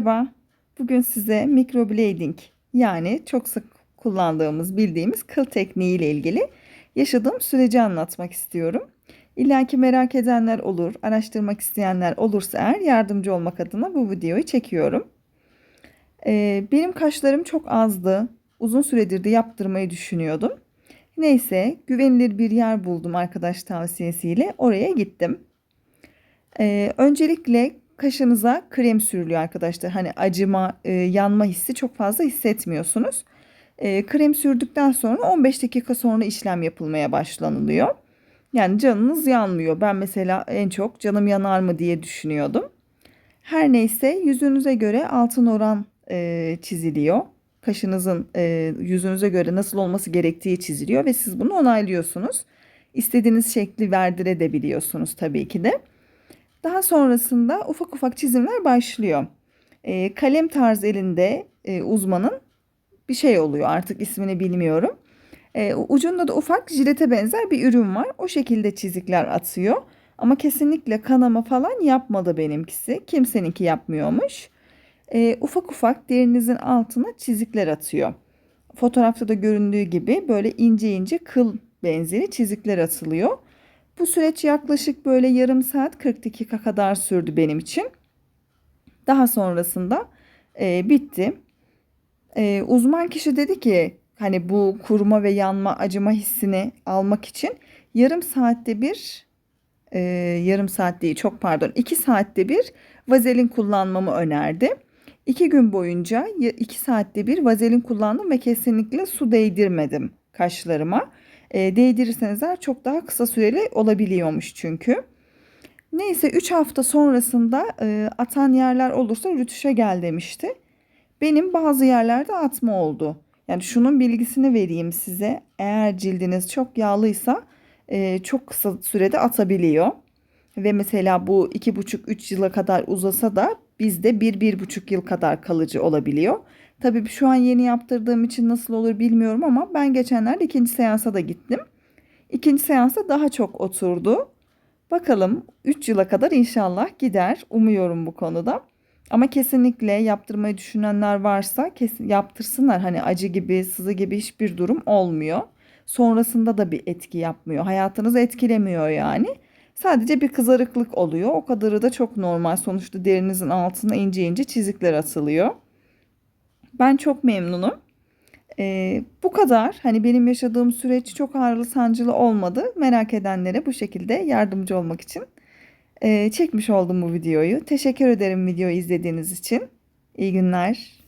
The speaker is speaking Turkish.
Merhaba. Bugün size microblading yani çok sık kullandığımız, bildiğimiz kıl tekniği ile ilgili yaşadığım süreci anlatmak istiyorum. İlla ki merak edenler olur, araştırmak isteyenler olursa eğer yardımcı olmak adına bu videoyu çekiyorum. Ee, benim kaşlarım çok azdı. Uzun süredir de yaptırmayı düşünüyordum. Neyse güvenilir bir yer buldum arkadaş tavsiyesiyle oraya gittim. Ee, öncelikle kaşınıza krem sürülüyor arkadaşlar. Hani acıma, e, yanma hissi çok fazla hissetmiyorsunuz. E, krem sürdükten sonra 15 dakika sonra işlem yapılmaya başlanılıyor. Yani canınız yanmıyor. Ben mesela en çok canım yanar mı diye düşünüyordum. Her neyse yüzünüze göre altın oran e, çiziliyor. Kaşınızın e, yüzünüze göre nasıl olması gerektiği çiziliyor ve siz bunu onaylıyorsunuz. İstediğiniz şekli verdirebiliyorsunuz tabii ki de. Daha sonrasında ufak ufak çizimler başlıyor. E, kalem tarzı elinde e, uzmanın bir şey oluyor artık ismini bilmiyorum. E, ucunda da ufak jilete benzer bir ürün var. O şekilde çizikler atıyor. Ama kesinlikle kanama falan yapmadı benimkisi. Kimseninki yapmıyormuş. E, ufak ufak derinizin altına çizikler atıyor. Fotoğrafta da göründüğü gibi böyle ince ince kıl benzeri çizikler atılıyor. Bu süreç yaklaşık böyle yarım saat 40 dakika kadar sürdü benim için. Daha sonrasında e, bitti. E, uzman kişi dedi ki hani bu kuruma ve yanma acıma hissini almak için yarım saatte bir e, yarım saat değil çok pardon iki saatte bir vazelin kullanmamı önerdi. İki gün boyunca iki saatte bir vazelin kullandım ve kesinlikle su değdirmedim kaşlarıma. E, değdirirseniz eğer çok daha kısa süreli olabiliyormuş çünkü. Neyse 3 hafta sonrasında e, atan yerler olursa rütüşe gel demişti. Benim bazı yerlerde atma oldu. Yani şunun bilgisini vereyim size. Eğer cildiniz çok yağlıysa e, çok kısa sürede atabiliyor. Ve mesela bu 2,5-3 yıla kadar uzasa da bizde 1-1,5 yıl kadar kalıcı olabiliyor. Tabii şu an yeni yaptırdığım için nasıl olur bilmiyorum ama ben geçenlerde ikinci seansa da gittim. İkinci seansa daha çok oturdu. Bakalım 3 yıla kadar inşallah gider. Umuyorum bu konuda. Ama kesinlikle yaptırmayı düşünenler varsa kesin yaptırsınlar. Hani acı gibi, sızı gibi hiçbir durum olmuyor. Sonrasında da bir etki yapmıyor. Hayatınızı etkilemiyor yani. Sadece bir kızarıklık oluyor. O kadarı da çok normal. Sonuçta derinizin altına ince ince çizikler atılıyor. Ben çok memnunum. Ee, bu kadar. Hani benim yaşadığım süreç çok ağrılı sancılı olmadı. Merak edenlere bu şekilde yardımcı olmak için e, çekmiş oldum bu videoyu. Teşekkür ederim videoyu izlediğiniz için. İyi günler.